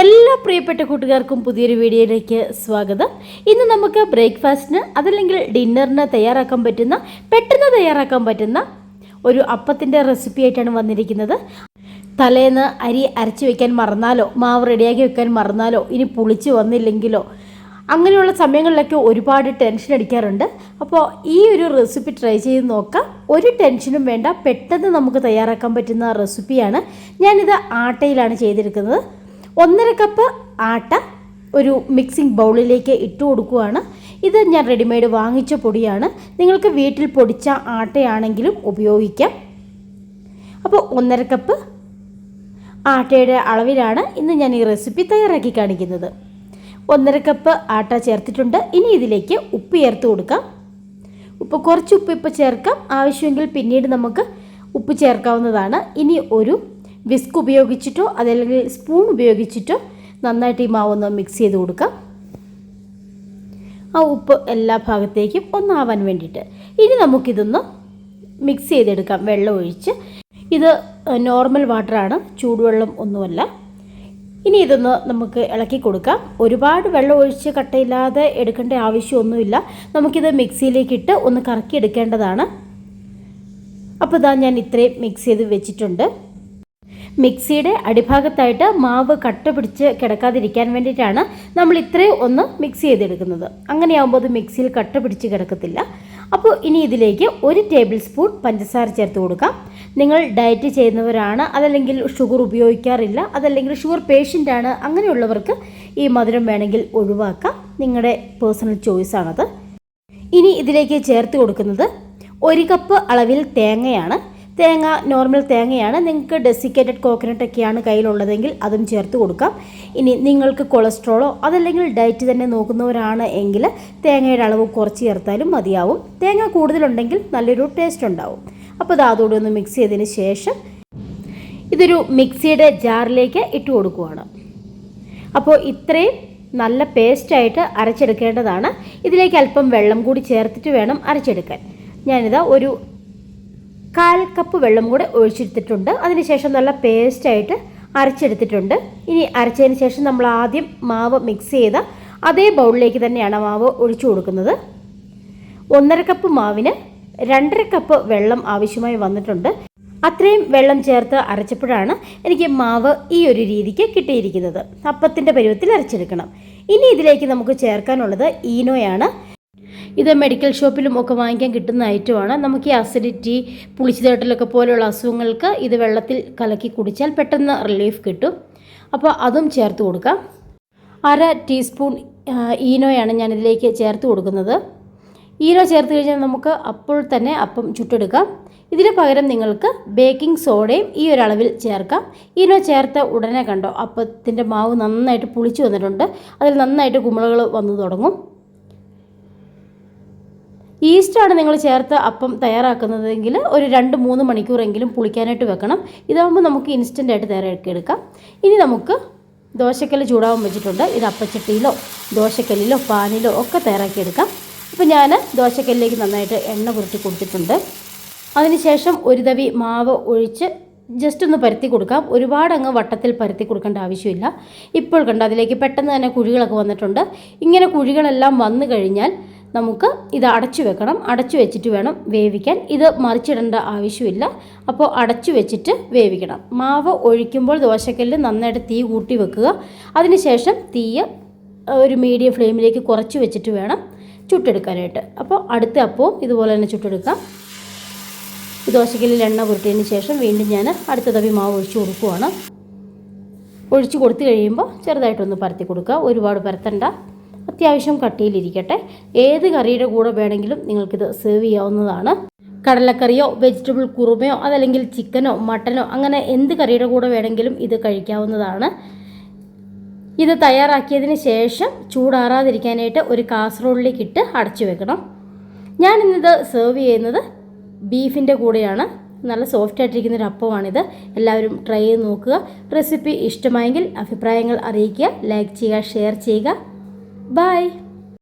എല്ലാ പ്രിയപ്പെട്ട കൂട്ടുകാർക്കും പുതിയൊരു വീഡിയോയിലേക്ക് സ്വാഗതം. ഇന്ന് നമുക്ക് ബ്രേക്ക്ഫാസ്റ്റിന് അതല്ലെങ്കിൽ ഡിന്നറിന് തയ്യാറാക്കാൻ പറ്റുന്ന പെട്ടെന്ന് തയ്യാറാക്കാൻ പറ്റുന്ന ഒരു അപ്പത്തിന്റെ റെസിപ്പി ആയിട്ടാണ് വന്നിരിക്കുന്നത്. തലേന്ന് അരി അരച്ച് വെക്കാൻ മറന്നാലോ മാവ് റെഡിയാക്കി വെക്കാൻ മറന്നാലോ ഇനി പുളിച്ച് വന്നില്ലെങ്കിലോ അങ്ങനെയുള്ള സമയങ്ങളിലൊക്കെ ഒരുപാട് ടെൻഷൻ അടിക്കാറുണ്ട്. അപ്പോൾ ഈ ഒരു റെസിപ്പി ട്രൈ ചെയ്ത് നോക്കാം. ഒരു ടെൻഷനും വേണ്ട പെട്ടെന്ന് നമുക്ക് തയ്യാറാക്കാൻ പറ്റുന്ന റെസിപ്പിയാണ് ഞാനിത് ആട്ടയിലാണ് ചെയ്തെടുക്കുന്നത് ഒന്നര കപ്പ് ആട്ട ഒരു മിക്സിംഗ് ബൗളിലേക്ക് ഇട്ട് കൊടുക്കുകയാണ് ഇത് ഞാൻ റെഡിമെയ്ഡ് വാങ്ങിച്ച പൊടിയാണ്. നിങ്ങൾക്ക് വീട്ടിൽ പൊടിച്ച ആട്ടയാണെങ്കിലും ഉപയോഗിക്കാം. അപ്പോൾ ഒന്നര കപ്പ് ആട്ടയുടെ അളവിലാണ് ഇന്ന് ഞാൻ ഈ റെസിപ്പി തയ്യാറാക്കി കാണിക്കുന്നത്. ഒന്നര കപ്പ് ആട്ട ചേർത്തിട്ടുണ്ട്. ഇനി ഇതിലേക്ക് ഉപ്പ് ചേർത്ത് കൊടുക്കാം. ഉപ്പ് കുറച്ച് ഉപ്പ് ഇപ്പോൾ ചേർക്കാം. ആവശ്യമെങ്കിൽ പിന്നീട് നമുക്ക് ഉപ്പ് ചേർക്കാവുന്നതാണ്. ഇനി ഒരു വിസ്ക് ഉപയോഗിച്ചിട്ടോ അതല്ലെങ്കിൽ സ്പൂൺ ഉപയോഗിച്ചിട്ടോ നന്നായിട്ട് ഈ മാവൊന്ന് മിക്സ് ചെയ്ത് കൊടുക്കാം. ആ ഉപ്പ് എല്ലാ ഭാഗത്തേക്കും ഒന്നാവാൻ വേണ്ടിയിട്ട്. ഇനി നമുക്കിതൊന്ന് മിക്സ് ചെയ്തെടുക്കാം. വെള്ളം ഒഴിച്ച്. ഇത് നോർമൽ വാട്ടറാണ് ചൂടുവെള്ളം ഒന്നുമല്ല. ഇനി ഇതൊന്ന് നമുക്ക് ഇളക്കി കൊടുക്കാം. ഒരുപാട് വെള്ളം ഒഴിച്ച് കട്ടയില്ലാതെ എടുക്കേണ്ട ആവശ്യമൊന്നുമില്ല. നമുക്കിത് മിക്സിയിലേക്ക് ഇട്ട് ഒന്ന് കറക്കി എടുക്കേണ്ടതാണ് അപ്പോൾ ഇതാ ഞാൻ ഇത്രയും മിക്സ് ചെയ്ത് വെച്ചിട്ടുണ്ട്. മിക്സിയുടെ അടിഭാഗത്തായിട്ട് മാവ് കട്ട പിടിച്ച് കിടക്കാതിരിക്കാൻ വേണ്ടിയിട്ടാണ് നമ്മൾ ഇത്രയും ഒന്ന് മിക്സ് ചെയ്തെടുക്കുന്നത്. അങ്ങനെയാകുമ്പോൾ അത് മിക്സിയിൽ കട്ട പിടിച്ച് കിടക്കത്തില്ല. അപ്പോൾ ഇനി ഇതിലേക്ക് ഒരു ടേബിൾ സ്പൂൺ പഞ്ചസാര ചേർത്ത് കൊടുക്കാം. നിങ്ങൾ ഡയറ്റ് ചെയ്യുന്നവരാണ് അതല്ലെങ്കിൽ ഷുഗർ ഉപയോഗിക്കാറില്ല അതല്ലെങ്കിൽ ഷുഗർ പേഷ്യന്റ് ആണ് അങ്ങനെയുള്ളവർക്ക് ഈ മധുരം വേണമെങ്കിൽ ഒഴിവാക്കാം. നിങ്ങളുടെ പേഴ്സണൽ ചോയ്സാണത് ഇനി ഇതിലേക്ക് ചേർത്ത് കൊടുക്കുന്നത് ഒരു കപ്പ് അളവിൽ തേങ്ങയാണ്. തേങ്ങ നോർമൽ തേങ്ങയാണ്. നിങ്ങൾക്ക് ഡെസിക്കേറ്റഡ് കോക്കനട്ട് ഒക്കെയാണ് കയ്യിലുള്ളതെങ്കിൽ അതും ചേർത്ത് കൊടുക്കാം. ഇനി നിങ്ങൾക്ക് കൊളസ്ട്രോളോ അതല്ലെങ്കിൽ ഡയറ്റ് തന്നെ നോക്കുന്നവരാണ് എങ്കിൽ തേങ്ങയുടെ അളവ് കുറച്ച് ചേർത്താലും മതിയാവും. തേങ്ങ കൂടുതലുണ്ടെങ്കിൽ നല്ലൊരു ടേസ്റ്റ് ഉണ്ടാവും. അപ്പോൾ അതോടെ ഒന്ന് മിക്സ് ചെയ്തതിന് ശേഷം ഇതൊരു മിക്സിയുടെ ജാറിലേക്ക് ഇട്ട് കൊടുക്കുവാണ്. അപ്പോൾ ഇത്രയും നല്ല പേസ്റ്റായിട്ട് അരച്ചെടുക്കേണ്ടതാണ്. ഇതിലേക്ക് അല്പം വെള്ളം കൂടി ചേർത്തിട്ട് വേണം അരച്ചെടുക്കാൻ. ഞാനിതാ ഒരു കാൽ കപ്പ് വെള്ളം കൂടെ ഒഴിച്ചെടുത്തിട്ടുണ്ട്. അതിനുശേഷം നല്ല പേസ്റ്റായിട്ട് അരച്ചെടുത്തിട്ടുണ്ട്. ഇനി അരച്ചതിന് ശേഷം നമ്മൾ ആദ്യം മാവ് മിക്സ് ചെയ്ത അതേ ബൗളിലേക്ക് തന്നെയാണ് മാവ് ഒഴിച്ചു കൊടുക്കുന്നത്. ഒന്നര കപ്പ് മാവിന് രണ്ടര കപ്പ് വെള്ളം ആവശ്യമായി വന്നിട്ടുണ്ട്. അത്രയും വെള്ളം ചേർത്ത് അരച്ചപ്പോഴാണ് എനിക്ക് മാവ് ഈ ഒരു രീതിക്ക് കിട്ടിയിരിക്കുന്നത്. അപ്പത്തിന്റെ പരുവത്തിൽ അരച്ചെടുക്കണം. ഇനി ഇതിലേക്ക് നമുക്ക് ചേർക്കാനുള്ളത് ഈനോയാണ്. ഇത് മെഡിക്കൽ ഷോപ്പിലും ഒക്കെ വാങ്ങിക്കാൻ കിട്ടുന്ന ഐറ്റമാണ് നമുക്ക് ഈ അസിഡിറ്റി പുളിച്ചുതേട്ടലൊക്കെ പോലെയുള്ള അസുഖങ്ങൾക്ക് ഇത് വെള്ളത്തിൽ കലക്കി കുടിച്ചാൽ പെട്ടെന്ന് റിലീഫ് കിട്ടും. അപ്പോൾ അതും ചേർത്ത് കൊടുക്കാം. അര ടീസ്പൂൺ ഈനോയാണ് ഞാനിതിലേക്ക് ചേർത്ത് കൊടുക്കുന്നത്. ഈനോ ചേർത്ത് കഴിഞ്ഞാൽ നമുക്ക് അപ്പോൾ തന്നെ അപ്പം ചുട്ടെടുക്കാം. ഇതിന് പകരം നിങ്ങൾക്ക് ബേക്കിംഗ് സോഡയും ഈ ഒരളവിൽ ചേർക്കാം. ഈനോ ചേർത്ത ഉടനെ കണ്ടോ അപ്പത്തിന്റെ മാവ് നന്നായിട്ട് പുളിച്ചു വന്നിട്ടുണ്ട്. അതിൽ നന്നായിട്ട് കുമിളകൾ വന്നു തുടങ്ങും. ഈസ്റ്റാണ് നിങ്ങൾ ചേർത്ത് അപ്പം തയ്യാറാക്കുന്നതെങ്കിൽ ഒരു രണ്ട് മൂന്ന് മണിക്കൂറെങ്കിലും പുളിക്കാനായിട്ട് വെക്കണം. ഇതാകുമ്പോൾ നമുക്ക് ഇൻസ്റ്റന്റ് ആയിട്ട് തയ്യാറാക്കി എടുക്കാം. ഇനി നമുക്ക് ദോശക്കല്ല് ചൂടാവാൻ വെച്ചിട്ടുണ്ട്. ഇത് അപ്പച്ചട്ടിയിലോ ദോശക്കല്ലിലോ പാനിലോ ഒക്കെ തയ്യാറാക്കിയെടുക്കാം അപ്പോൾ ഞാൻ ദോശക്കല്ലിലേക്ക് നന്നായിട്ട് എണ്ണ പുരട്ടി കൊടുത്തിട്ടുണ്ട്. അതിനുശേഷം ഒരു തവി മാവ് ഒഴിച്ച് ജസ്റ്റ് ഒന്ന് പരത്തി കൊടുക്കാം. ഒരുപാട് അങ്ങ് വട്ടത്തിൽ പരത്തി കൊടുക്കേണ്ട ആവശ്യമില്ല. ഇപ്പോൾ കണ്ടോ അതിലേക്ക് പെട്ടെന്ന് തന്നെ കുഴികളൊക്കെ വന്നിട്ടുണ്ട്. ഇങ്ങനെ കുഴികളെല്ലാം വന്നു കഴിഞ്ഞാൽ നമുക്ക് ഇത് അടച്ചു വെക്കണം. അടച്ചു വെച്ചിട്ട് വേണം വേവിക്കാൻ. ഇത് മറിച്ചിടേണ്ട ആവശ്യമില്ല. അപ്പോൾ അടച്ചു വെച്ചിട്ട് വേവിക്കണം. മാവ് ഒഴിക്കുമ്പോൾ ദോശക്കല്ലിൽ നന്നായിട്ട് തീ കൂട്ടി വെക്കുക. അതിനുശേഷം തീയ് ഒരു മീഡിയം ഫ്ലെയിമിലേക്ക് കുറച്ച് വെച്ചിട്ട് വേണം ചുട്ടെടുക്കാനായിട്ട്. അപ്പോൾ അടുത്ത അപ്പവും ഇതുപോലെ തന്നെ ചുട്ടെടുക്കാം. ദോശക്കല്ലിൽ എണ്ണ പുരട്ടിയതിന് ശേഷം വീണ്ടും ഞാൻ അടുത്ത തവി മാവ് ഒഴിച്ചു കൊടുക്കുവാണ്. ഒഴിച്ചു കൊടുത്തു കഴിയുമ്പോൾ ചെറുതായിട്ടൊന്ന് പരത്തി കൊടുക്കുക. ഒരുപാട് പരത്തണ്ട. അത്യാവശ്യം കട്ടിയിലിരിക്കട്ടെ. ഏത് കറിയുടെ കൂടെ വേണമെങ്കിലും നിങ്ങൾക്കിത് സെർവ് ചെയ്യാവുന്നതാണ്. കടലക്കറിയോ വെജിറ്റബിൾ കുറുമയോ അതല്ലെങ്കിൽ ചിക്കനോ മട്ടനോ അങ്ങനെ എന്ത് കറിയുടെ കൂടെ വേണമെങ്കിലും ഇത് കഴിക്കാവുന്നതാണ്. ഇത് തയ്യാറാക്കിയതിന് ശേഷം ചൂടാറാതിരിക്കാനായിട്ട് ഒരു കാസറോളിലേക്ക് ഇട്ട് അടച്ചു വെക്കണം. ഞാൻ ഇന്നിത് സെർവ് ചെയ്യുന്നത് ബീഫിന്റെ കൂടെയാണ്. നല്ല സോഫ്റ്റ് ആയിട്ടിരിക്കുന്ന ഒരു അപ്പമാണിത്. എല്ലാവരും ട്രൈ ചെയ്ത് നോക്കുക. റെസിപ്പി ഇഷ്ടമായെങ്കിൽ അഭിപ്രായങ്ങൾ അറിയിക്കുക. ലൈക്ക് ചെയ്യുക ഷെയർ ചെയ്യുക. Bye.